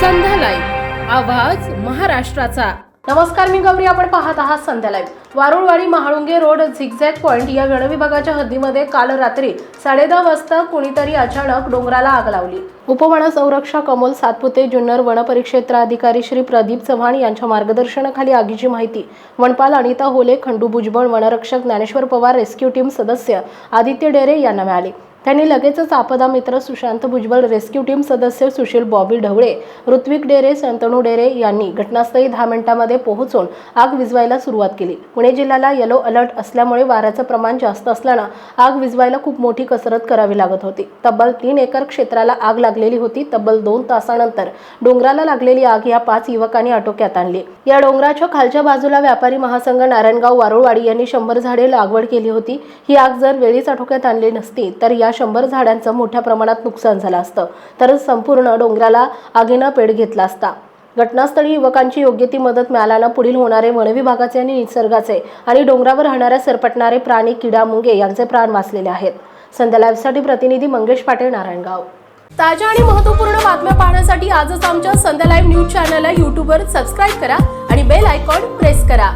आवाज महाराष्ट्राचा. नमस्कार मी गौरी. आपण पाहत आहात Sandhya live Warulwadi Mahalunge road zigzag point या वनविभागाच्या हद्दीमध्ये काल रात्री साडेदहा वाजता कुणीतरी अचानक डोंगराला आग लावली. उपवन संरक्षक अमोल सातपुते जुन्नर वनपरिक्षेत्र अधिकारी श्री प्रदीप चव्हाण यांच्या मार्गदर्शनाखाली आगीची माहिती वनपाल अनिता होले खंडू भुजबळ वनरक्षक ज्ञानेश्वर पवार रेस्क्यू टीम सदस्य आदित्य डेरे यांना मिळाली. त्यांनी लगेचच आपदा मित्र सुशांत भुजबळ रेस्क्यू टीम सदस्य सुशील बॉबी ढवळे ऋत्विक डेरे संतनू डेरे यांनी घटनास्थळी दहा मिनिटांमध्ये पोहोचून आग विजवायला सुरुवात केली. पुणे जिल्ह्याला येलो अलर्ट असल्यामुळे वाऱ्याचं प्रमाण जास्त असल्यानं आग विजवायला खूप मोठी कसरत करावी लागत होती. तब्बल तीन एकर क्षेत्राला आग लागलेली होती. तब्बल दोन तासानंतर डोंगराला लागलेली आग या पाच युवकांनी आटोक्यात आणली. या डोंगराच्या खालच्या बाजूला व्यापारी महासंघ नारायणगाव वारुळवाडी यांनी शंभर झाडे लागवड केली होती. ही आग जर वेळीच आटोक्यात आणली नसती तर या शंभर झाडांचं मोठ्या प्रमाणात नुकसान झालं असतं. तर संपूर्ण डोंगराला आगीनं पेट घेतला असता. घटनास्थळी युवकांची योग्य ती मदत मिळाल्यानं पुढील होणारे वनविभागाचे आणि निसर्गाचे आणि डोंगरावर राहणाऱ्या सरपटणारे प्राणी किडा मुंगे यांचे प्राण वाचलेले आहेत. संध्या लाईव्हसाठी प्रतिनिधी मंगेश पाटील नारायणगाव. ताज्या आणि महत्त्वपूर्ण बातम्या पाहण्यासाठी आजच आमच्या संध्या लाईव्ह न्यूज चॅनलला यूट्यूबवर सबस्क्राईब करा आणि बेल आयकॉन प्रेस करा.